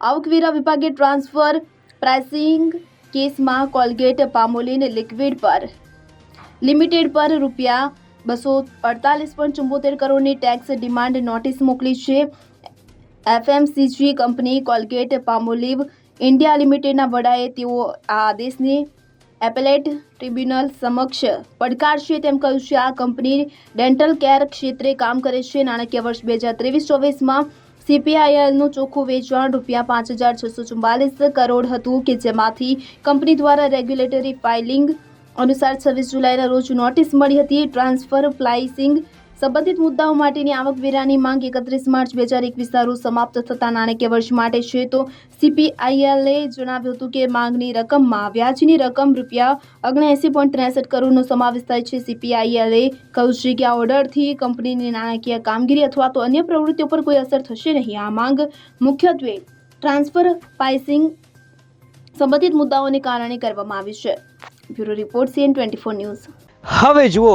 આવકવેરા વિભાગે transfer pricing કેસમાં કોલગેટ, પામોલિન, લિક્વિડ પર લિમિટેડ પર રૂપિયા બસો અડતાલીસ પોઈન્ટ ચુંબોતેર કરોડની ટેક્સ ડિમાન્ડ નોટિસ મોકલી છે. FMCG company Colgate, Palmolive India લિમિટેડના વડાએ તેઓ આ આદેશને એપેલેટ ટ્રિબ્યુનલ સમક્ષ પડકારશે તેમ કહ્યું છે. આ કંપની ડેન્ટલ કેર ક્ષેત્રે કામ કરે છે. નાણાકીય વર્ષ બે હજાર ત્રેવીસ ચોવીસમાં સીપીઆઈએલનું ચોખ્ખું વેચાણ રૂપિયા પાંચ હજાર છસો ચુમ્માલીસ કરોડ હતું કે જેમાંથી કંપની દ્વારા રેગ્યુલેટરી ફાઇલિંગ અનુસાર છવ્વીસ જુલાઈના રોજ નોટિસ મળી હતી. ટ્રાન્સફર પ્લાઇસિંગ સંબંધિત મુદ્દાઓ માટેની આવકવેરાની માંગ એકત્રીસ માર્ચ બે હજાર એકવીસના રોજ સમાપ્ત થતા નાણાકીય વર્ષ માટે છે તો સીપીઆઈએલએ જણાવ્યું હતું કે માંગની રકમમાં વ્યાજની રકમ રૂપિયા ઓગણએંસી પોઈન્ટ ત્રેસઠ કરોડનો સમાવેશ થાય છે. સીપીઆઈએલએ કહ્યું છે કે આ ઓર્ડરથી કંપનીની નાણાકીય કામગીરી અથવા તો અન્ય પ્રવૃત્તિઓ પર કોઈ અસર થશે નહીં. આ માંગ મુખ્યત્વે ટ્રાન્સફર પાઇસિંગ સંબંધિત મુદ્દાઓને કારણે કરવામાં આવી છે. Bureau report CN twenty four news. હવે જુઓ